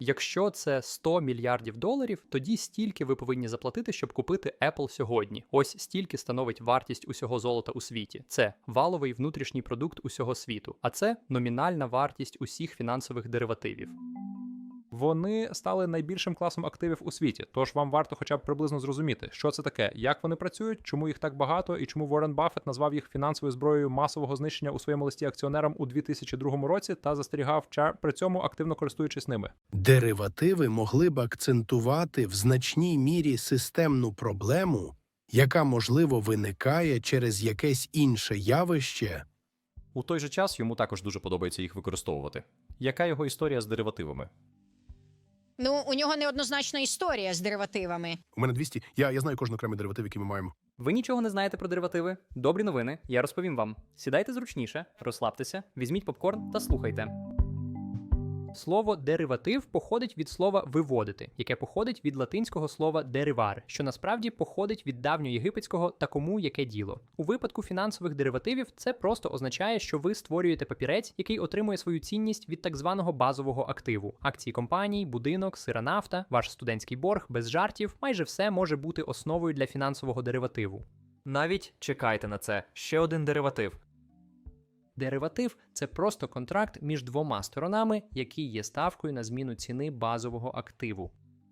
Якщо це 100 мільярдів доларів, тоді стільки ви повинні заплатити, щоб купити Apple сьогодні. Ось стільки становить вартість усього золота у світі. Це валовий внутрішній продукт усього світу, а це номінальна вартість усіх фінансових деривативів. Вони стали найбільшим класом активів у світі, тож вам варто хоча б приблизно зрозуміти, що це таке, як вони працюють, чому їх так багато і чому Ворен Баффет назвав їх фінансовою зброєю масового знищення у своєму листі акціонерам у 2002 році та застерігав при цьому активно користуючись ними. Деривативи могли б акцентувати в значній мірі системну проблему, яка можливо виникає через якесь інше явище, У той же час йому також дуже подобається їх використовувати. Яка його історія з деривативами? Ну, у нього неоднозначна історія з деривативами. У мене 200, я, я знаю кожен окремий дериватив, який ми маємо. Ви нічого не знаєте про деривативи? Добрі новини, я розповім вам. Сідайте зручніше, розслабтеся, візьміть попкорн та слухайте. Слово дериватив походить від слова виводити, яке походить від латинського слова деривар, що насправді походить від давньоєгипетського такому яке діло. У випадку фінансових деривативів це просто означає, що ви створюєте папірець, який отримує свою цінність від так званого базового активу: акції компаній, будинок, сира нафта, ваш студентський борг, без жартів. Майже все може бути основою для фінансового деривативу. Навіть чекайте на це. Ще один дериватив. Дериватив це просто контракт між двома сторонами, який є ставкою на зміну ціни базового активу.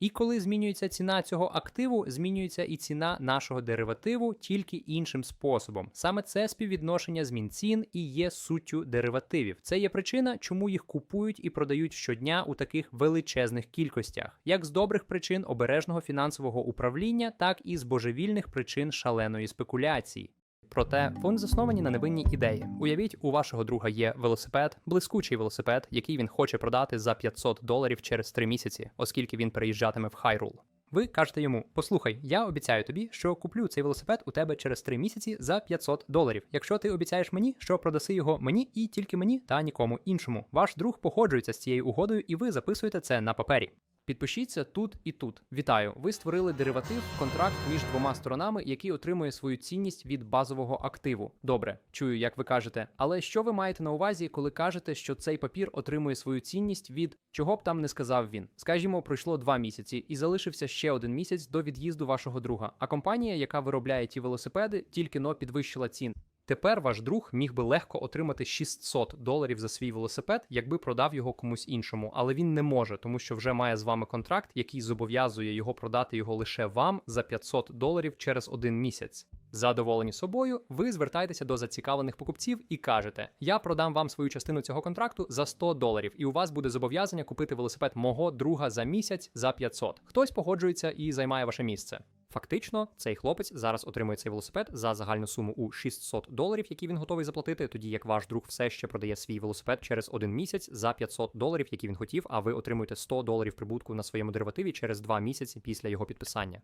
І коли змінюється ціна цього активу, змінюється і ціна нашого деривативу тільки іншим способом. Саме це співвідношення змін цін і є суттю деривативів. Це є причина, чому їх купують і продають щодня у таких величезних кількостях, як з добрих причин обережного фінансового управління, так і з божевільних причин шаленої спекуляції. Проте вони засновані на невинній ідеї. Уявіть, у вашого друга є велосипед, блискучий велосипед, який він хоче продати за 500 доларів через 3 місяці, оскільки він переїжджатиме в Хайрул. Ви кажете йому: Послухай, я обіцяю тобі, що куплю цей велосипед у тебе через 3 місяці за 500 доларів. Якщо ти обіцяєш мені, що продаси його мені і тільки мені та нікому іншому. Ваш друг погоджується з цією угодою, і ви записуєте це на папері. Підпишіться тут і тут. Вітаю! Ви створили дериватив, контракт між двома сторонами, який отримує свою цінність від базового активу. Добре, чую, як ви кажете. Але що ви маєте на увазі, коли кажете, що цей папір отримує свою цінність від чого б там не сказав він? Скажімо, пройшло два місяці і залишився ще один місяць до від'їзду вашого друга. А компанія, яка виробляє ті велосипеди, тільки но підвищила цін. Тепер ваш друг міг би легко отримати 600 доларів за свій велосипед, якби продав його комусь іншому, але він не може, тому що вже має з вами контракт, який зобов'язує його продати його лише вам за 500 доларів через один місяць. Задоволені собою, ви звертаєтеся до зацікавлених покупців і кажете: Я продам вам свою частину цього контракту за 100 доларів, і у вас буде зобов'язання купити велосипед мого друга за місяць за 500. Хтось погоджується і займає ваше місце. Фактично, цей хлопець зараз отримує цей велосипед за загальну суму у 600 доларів, які він готовий заплатити, тоді як ваш друг все ще продає свій велосипед через один місяць за 500 доларів, які він хотів, а ви отримуєте 100 доларів прибутку на своєму деривативі через два місяці після його підписання.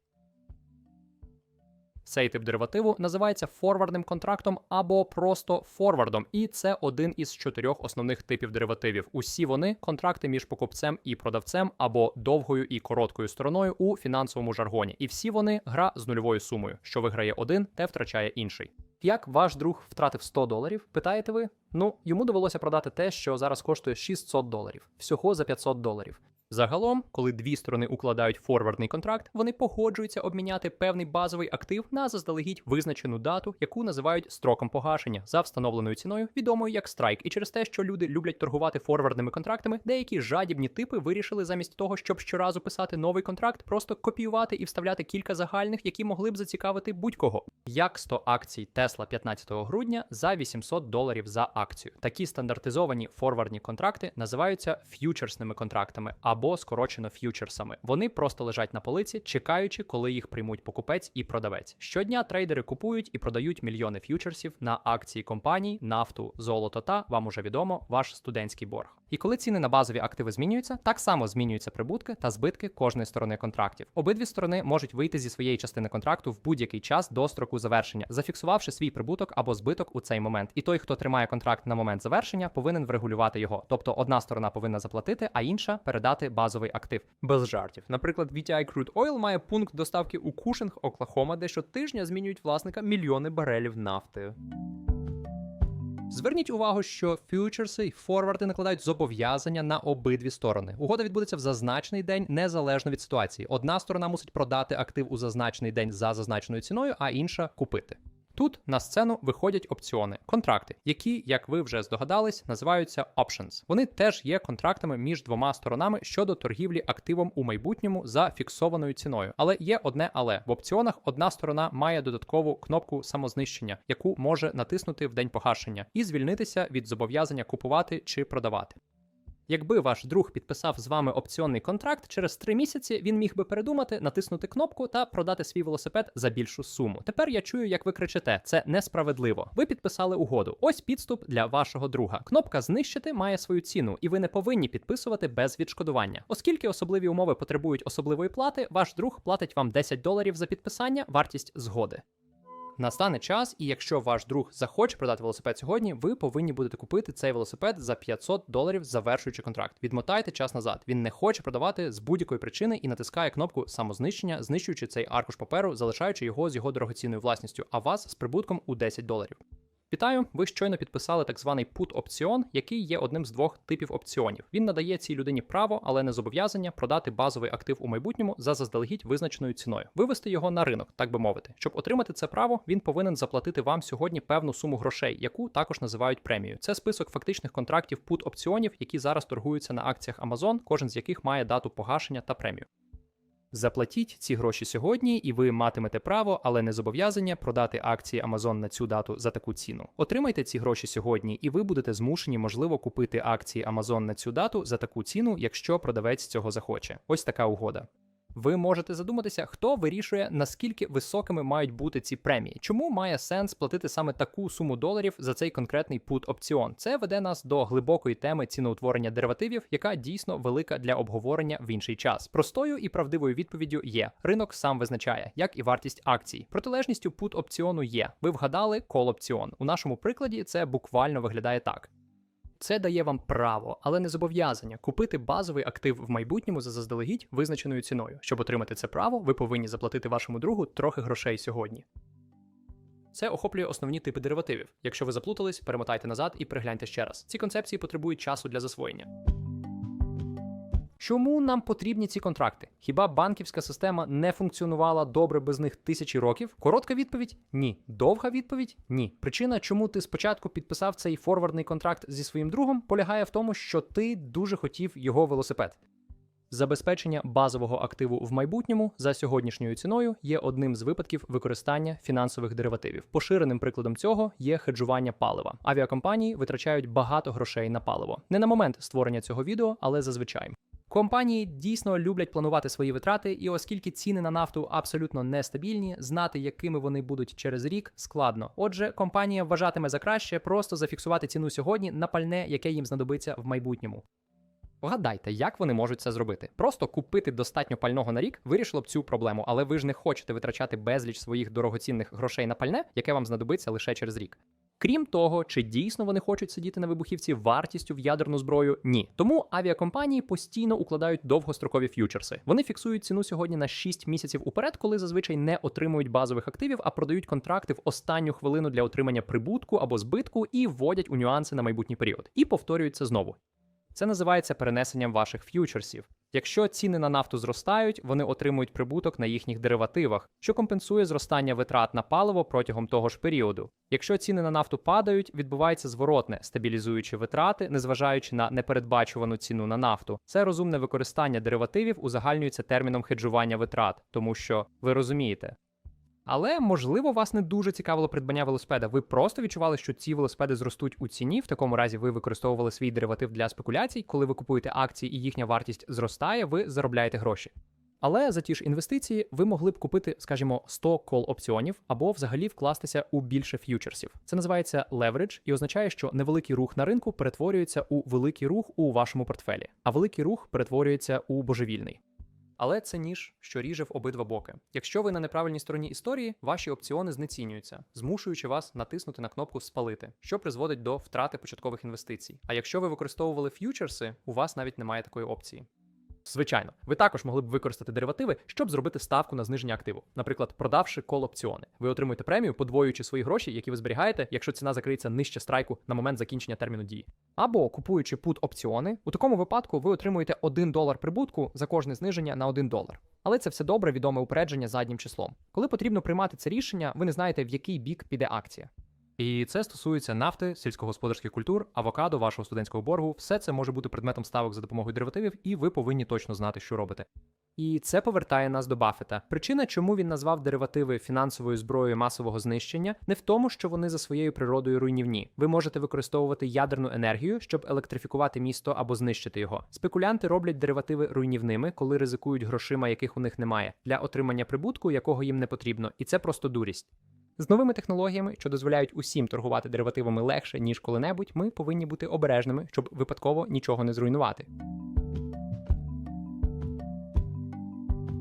Цей тип деривативу називається форвардним контрактом або просто форвардом, і це один із чотирьох основних типів деривативів. Усі вони контракти між покупцем і продавцем або довгою і короткою стороною у фінансовому жаргоні. І всі вони гра з нульовою сумою. Що виграє один, те втрачає інший. Як ваш друг втратив 100 доларів? Питаєте ви? Ну йому довелося продати те, що зараз коштує 600 доларів, всього за 500 доларів. Загалом, коли дві сторони укладають форвардний контракт, вони погоджуються обміняти певний базовий актив на заздалегідь визначену дату, яку називають строком погашення за встановленою ціною, відомою як страйк. І через те, що люди люблять торгувати форвардними контрактами, деякі жадібні типи вирішили замість того, щоб щоразу писати новий контракт, просто копіювати і вставляти кілька загальних, які могли б зацікавити будь-кого. Як 100 акцій Tesla 15 грудня за 800 доларів за акцію. Такі стандартизовані форвардні контракти називаються ф'ючерсними контрактами або скорочено ф'ючерсами. Вони просто лежать на полиці, чекаючи, коли їх приймуть покупець і продавець. Щодня трейдери купують і продають мільйони ф'ючерсів на акції компаній, нафту, золото та вам уже відомо ваш студентський борг. І коли ціни на базові активи змінюються, так само змінюються прибутки та збитки кожної сторони контрактів. Обидві сторони можуть вийти зі своєї частини контракту в будь-який час до строку завершення, зафіксувавши свій прибуток або збиток у цей момент. І той, хто тримає контракт на момент завершення, повинен врегулювати його. Тобто одна сторона повинна заплатити, а інша передати базовий актив. Без жартів. Наприклад, VTI Crude Oil має пункт доставки у Кушинг, Оклахома, де щотижня змінюють власника мільйони барелів нафти. Зверніть увагу, що фьючерси і форварди накладають зобов'язання на обидві сторони. Угода відбудеться в зазначений день незалежно від ситуації. Одна сторона мусить продати актив у зазначений день за зазначеною ціною, а інша купити. Тут на сцену виходять опціони, контракти, які, як ви вже здогадались, називаються options. Вони теж є контрактами між двома сторонами щодо торгівлі активом у майбутньому за фіксованою ціною. Але є одне але в опціонах одна сторона має додаткову кнопку самознищення, яку може натиснути в день погашення, і звільнитися від зобов'язання купувати чи продавати. Якби ваш друг підписав з вами опціонний контракт, через три місяці він міг би передумати, натиснути кнопку та продати свій велосипед за більшу суму. Тепер я чую, як ви кричите: це несправедливо. Ви підписали угоду. Ось підступ для вашого друга. Кнопка знищити має свою ціну, і ви не повинні підписувати без відшкодування. Оскільки особливі умови потребують особливої плати, ваш друг платить вам 10 доларів за підписання, вартість згоди. Настане час, і якщо ваш друг захоче продати велосипед сьогодні, ви повинні будете купити цей велосипед за 500 доларів, завершуючи контракт. Відмотайте час назад. Він не хоче продавати з будь-якої причини і натискає кнопку самознищення, знищуючи цей аркуш паперу, залишаючи його з його дорогоцінною власністю, а вас з прибутком у 10 доларів. Вітаю! Ви щойно підписали так званий put опціон, який є одним з двох типів опціонів. Він надає цій людині право, але не зобов'язання продати базовий актив у майбутньому за заздалегідь визначеною ціною, вивести його на ринок, так би мовити. Щоб отримати це право, він повинен заплатити вам сьогодні певну суму грошей, яку також називають премією. Це список фактичних контрактів put опціонів, які зараз торгуються на акціях Amazon, кожен з яких має дату погашення та премію. Заплатіть ці гроші сьогодні, і ви матимете право, але не зобов'язання продати акції Amazon на цю дату за таку ціну. Отримайте ці гроші сьогодні, і ви будете змушені, можливо, купити акції Amazon на цю дату за таку ціну, якщо продавець цього захоче. Ось така угода. Ви можете задуматися, хто вирішує, наскільки високими мають бути ці премії. Чому має сенс платити саме таку суму доларів за цей конкретний put опціон? Це веде нас до глибокої теми ціноутворення деривативів, яка дійсно велика для обговорення в інший час. Простою і правдивою відповіддю є: ринок сам визначає, як і вартість акцій. Протилежністю put опціону є. Ви вгадали кол опціон. У нашому прикладі це буквально виглядає так. Це дає вам право, але не зобов'язання купити базовий актив в майбутньому за заздалегідь визначеною ціною. Щоб отримати це право, ви повинні заплатити вашому другу трохи грошей сьогодні. Це охоплює основні типи деривативів. Якщо ви заплутались, перемотайте назад і пригляньте ще раз. Ці концепції потребують часу для засвоєння. Чому нам потрібні ці контракти? Хіба банківська система не функціонувала добре без них тисячі років? Коротка відповідь ні. Довга відповідь ні. Причина, чому ти спочатку підписав цей форвардний контракт зі своїм другом, полягає в тому, що ти дуже хотів його велосипед. Забезпечення базового активу в майбутньому за сьогоднішньою ціною є одним з випадків використання фінансових деривативів. Поширеним прикладом цього є хеджування палива. Авіакомпанії витрачають багато грошей на паливо. Не на момент створення цього відео, але зазвичай. Компанії дійсно люблять планувати свої витрати, і оскільки ціни на нафту абсолютно нестабільні, знати, якими вони будуть через рік, складно. Отже, компанія вважатиме за краще просто зафіксувати ціну сьогодні на пальне, яке їм знадобиться в майбутньому. Вгадайте, як вони можуть це зробити. Просто купити достатньо пального на рік вирішило б цю проблему, але ви ж не хочете витрачати безліч своїх дорогоцінних грошей на пальне, яке вам знадобиться лише через рік. Крім того, чи дійсно вони хочуть сидіти на вибухівці вартістю в ядерну зброю? Ні. Тому авіакомпанії постійно укладають довгострокові ф'ючерси. Вони фіксують ціну сьогодні на 6 місяців уперед, коли зазвичай не отримують базових активів, а продають контракти в останню хвилину для отримання прибутку або збитку і вводять у нюанси на майбутній період. І повторюють знову. Це називається перенесенням ваших ф'ючерсів. Якщо ціни на нафту зростають, вони отримують прибуток на їхніх деривативах, що компенсує зростання витрат на паливо протягом того ж періоду. Якщо ціни на нафту падають, відбувається зворотне, стабілізуючи витрати, незважаючи на непередбачувану ціну на нафту. Це розумне використання деривативів узагальнюється терміном хеджування витрат, тому що ви розумієте. Але можливо вас не дуже цікавило придбання велосипеда. Ви просто відчували, що ці велосипеди зростуть у ціні. В такому разі ви використовували свій дериватив для спекуляцій. Коли ви купуєте акції і їхня вартість зростає, ви заробляєте гроші. Але за ті ж інвестиції ви могли б купити, скажімо, 100 кол опціонів або взагалі вкластися у більше ф'ючерсів. Це називається leverage і означає, що невеликий рух на ринку перетворюється у великий рух у вашому портфелі, а великий рух перетворюється у божевільний. Але це ніж, що ріже в обидва боки. Якщо ви на неправильній стороні історії, ваші опціони знецінюються, змушуючи вас натиснути на кнопку спалити, що призводить до втрати початкових інвестицій. А якщо ви використовували ф'ючерси, у вас навіть немає такої опції. Звичайно, ви також могли б використати деривативи, щоб зробити ставку на зниження активу. Наприклад, продавши кол опціони. Ви отримуєте премію, подвоюючи свої гроші, які ви зберігаєте, якщо ціна закриється нижче страйку на момент закінчення терміну дії. Або купуючи пут опціони, у такому випадку ви отримуєте 1 долар прибутку за кожне зниження на 1 долар. Але це все добре відоме упередження заднім числом. Коли потрібно приймати це рішення, ви не знаєте, в який бік піде акція. І це стосується нафти, сільськогосподарських культур, авокадо, вашого студентського боргу. Все це може бути предметом ставок за допомогою деривативів, і ви повинні точно знати, що робите. І це повертає нас до Баффета. Причина, чому він назвав деривативи фінансовою зброєю масового знищення, не в тому, що вони за своєю природою руйнівні. Ви можете використовувати ядерну енергію, щоб електрифікувати місто або знищити його. Спекулянти роблять деривативи руйнівними, коли ризикують грошима, яких у них немає, для отримання прибутку, якого їм не потрібно, і це просто дурість. З новими технологіями, що дозволяють усім торгувати деривативами легше ніж коли-небудь, ми повинні бути обережними, щоб випадково нічого не зруйнувати.